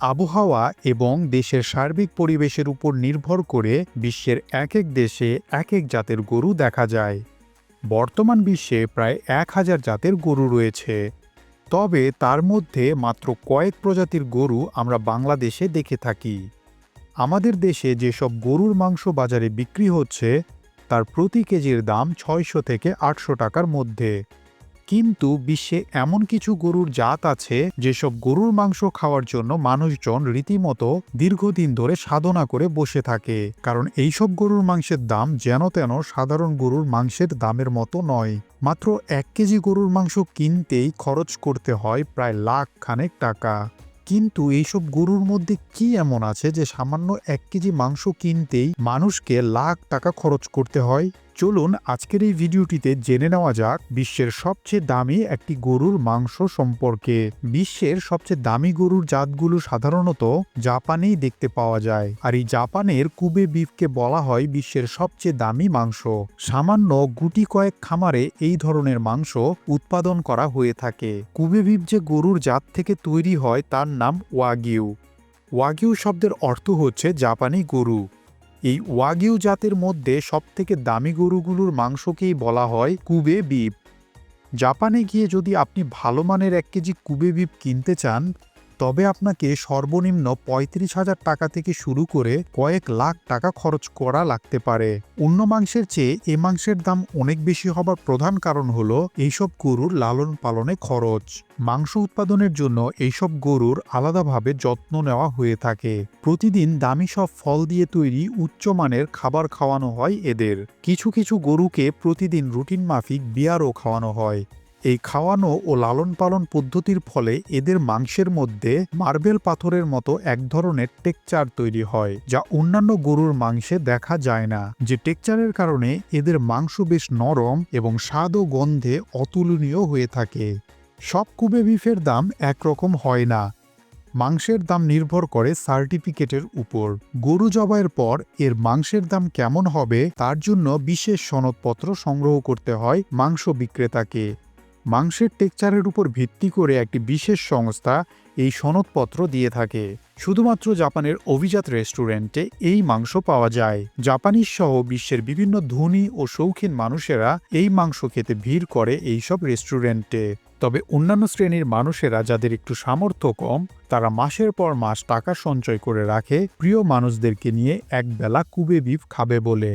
আবহাওয়া এবং দেশের সার্বিক পরিবেশের উপর নির্ভর করে বিশ্বের এক এক দেশে এক এক জাতের গরু দেখা যায়। বর্তমান বিশ্বে প্রায় এক হাজার জাতের গরু রয়েছে। তবে তার মধ্যে মাত্র কয়েক প্রজাতির গরু আমরা বাংলাদেশে দেখে থাকি। আমাদের দেশে যেসব গরুর মাংস বাজারে বিক্রি হচ্ছে, তার প্রতি কেজির দাম ছয়শো থেকে আটশো টাকার মধ্যে। কিন্তু বিশ্বে এমন কিছু গরুর জাত আছে যেসব গরুর মাংস খাওয়ার জন্য মানুষজন রীতিমতো দীর্ঘদিন ধরে সাধনা করে বসে থাকে। কারণ এইসব গরুর মাংসের দাম যেন তেন সাধারণ গরুর মাংসের দামের মতো নয়। মাত্র এক কেজি গরুর মাংস কিনতেই খরচ করতে হয় প্রায় লাখ খানেক টাকা। কিন্তু এইসব গরুর মধ্যে কি এমন আছে যে সামান্য এক কেজি মাংস কিনতেই মানুষকে লাখ টাকা খরচ করতে হয়? চলুন আজকের এই ভিডিওটিতে জেনে নেওয়া যাক বিশ্বের সবচেয়ে দামি একটি গরুর মাংস সম্পর্কে। বিশ্বের সবচেয়ে দামি গরুর জাতগুলো সাধারণত জাপানেই দেখতে পাওয়া যায়, আর এই জাপানের কুবে বিফকে বলা হয় বিশ্বের সবচেয়ে দামি মাংস। সামান্য গুটি কয়েক খামারে এই ধরনের মাংস উৎপাদন করা হয়ে থাকে। কুবে বিফ যে গরুর জাত থেকে তৈরি হয় তার নাম ওয়াগিউ। ওয়াগিউ শব্দের অর্থ হচ্ছে জাপানি গরু। এই ওয়াগিউ জাতের মধ্যে সবথেকে দামি গরুগুলোর মাংসকেই বলা হয় কুবে বিপ। জাপানে গিয়ে যদি আপনি ভালো মানের এক কেজি কুবে বিপ কিনতে চান তবে আপনাকে সর্বনিম্ন পঁয়ত্রিশ হাজার টাকা থেকে শুরু করে কয়েক লাখ টাকা খরচ করা লাগতে পারে। অন্য মাংসের চেয়ে এ মাংসের দাম অনেক বেশি হবার প্রধান কারণ হলো এইসব গরুর লালন পালনে খরচ। মাংস উৎপাদনের জন্য এইসব গরুর আলাদাভাবে যত্ন নেওয়া হয়ে থাকে। প্রতিদিন দামি সব ফল দিয়ে তৈরি উচ্চমানের খাবার খাওয়ানো হয় এদের। কিছু কিছু গরুকে প্রতিদিন রুটিন মাফিক বিয়ারও খাওয়ানো হয়। এই খাওয়ানো ও লালন পালন পদ্ধতির ফলে এদের মাংসের মধ্যে মার্বেল পাথরের মতো এক ধরনের টেকচার তৈরি হয়, যা অন্যান্য গরুর মাংসে দেখা যায় না। যে টেকচারের কারণে এদের মাংস বেশ নরম এবং স্বাদ ও গন্ধে অতুলনীয় হয়ে থাকে। সব কুবে বিফের দাম একরকম হয় না। মাংসের দাম নির্ভর করে সার্টিফিকেটের উপর। গরু জবাইয়ের পর এর মাংসের দাম কেমন হবে তার জন্য বিশেষ সনদপত্র সংগ্রহ করতে হয় মাংস বিক্রেতাকে। মাংসের টেকচারের উপর ভিত্তি করে একটি বিশেষ সংস্থা এই সনদপত্র দিয়ে থাকে। শুধুমাত্র জাপানের অভিজাত রেস্টুরেন্টে এই মাংস পাওয়া যায়। জাপানিজ সহ বিশ্বের বিভিন্ন ধনী ও শৌখিন মানুষেরা এই মাংস খেতে ভিড় করে এইসব রেস্টুরেন্টে। তবে অন্যান্য শ্রেণির মানুষেরা যাদের একটু সামর্থ্য কম, তারা মাসের পর মাস টাকা সঞ্চয় করে রাখে, প্রিয় মানুষদেরকে নিয়ে একবেলা কুবে বিফ খাবে বলে।